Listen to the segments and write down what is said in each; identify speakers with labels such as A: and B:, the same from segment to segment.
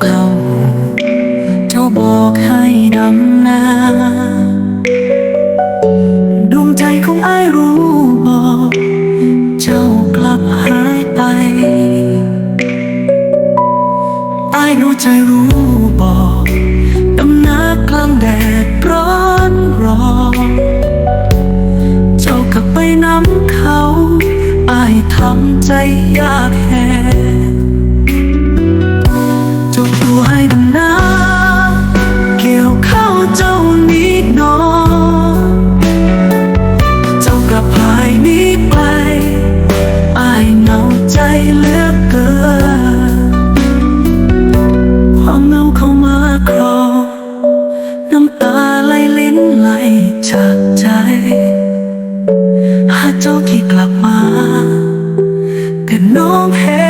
A: เกี่ยวเขาเจ้าบอกให้ดำนาดวงใจของอ้ายรู้บอก เจ้ากลับหายไปอ้ายรู้ใจรู้ นไหลจากใจ หากเจ้าที่กลับมาแต่น้องแห้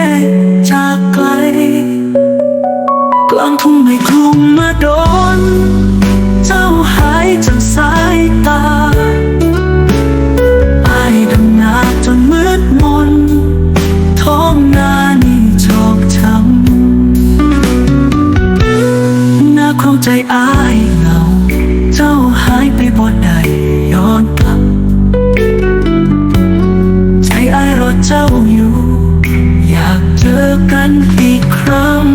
A: จากไกล กลางทุ่งไม่คลุมมาโดน เจ้าหายจากสายตาไอายดำนาจนมืดมน ท้องนานี่ชอกช้ำน่าเข้าใจอายเหงา เจ้าหายไปบ่ได้ย้อนกลับ ใจอายรอเจ้าอยู่ อยากเจอกันอีกครั้ง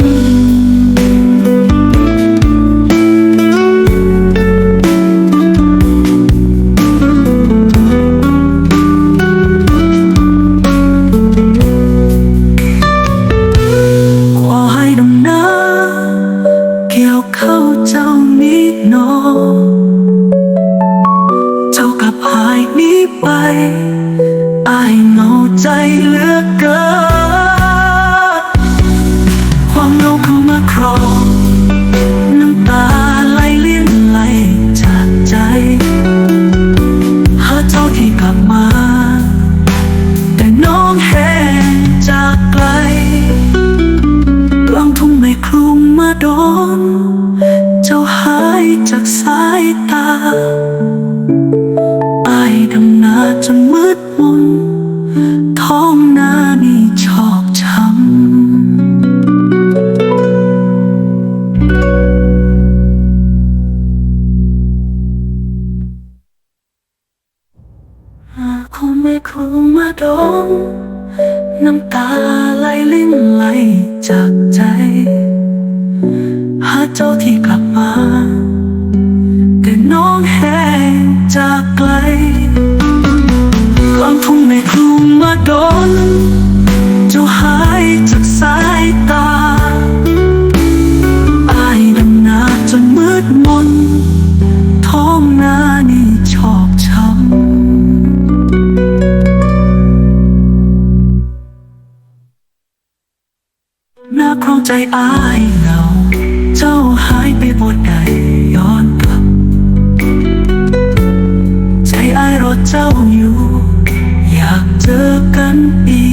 A: ขอให้ดำน้าเกี่ยวเข้าเจ้านี้นอเไปอายเหงาใจเหลือเกินความเหงาเข้ามาครองน้ำตาไหลเลี้ยนไหลจากใจ หาเจ้าที่กลับมา แต่น้องแห้งจากไกลกลางทุ่งไม่คลุมมาโดน เจ้าหายจากำหาไม่ครูมมาโดนน้ำตาไหลลิ้นไหลจากใจ หาเจ้าที่กลับมา แต่น้องแห้งจากไกลกลางทุ่งในคลุมมาโดน น่าครองใจอายเหงา เจ้าหายไปบนใดย้อนกลับ ใจอายรอเจ้าอยู่ อยากเจอกันอีก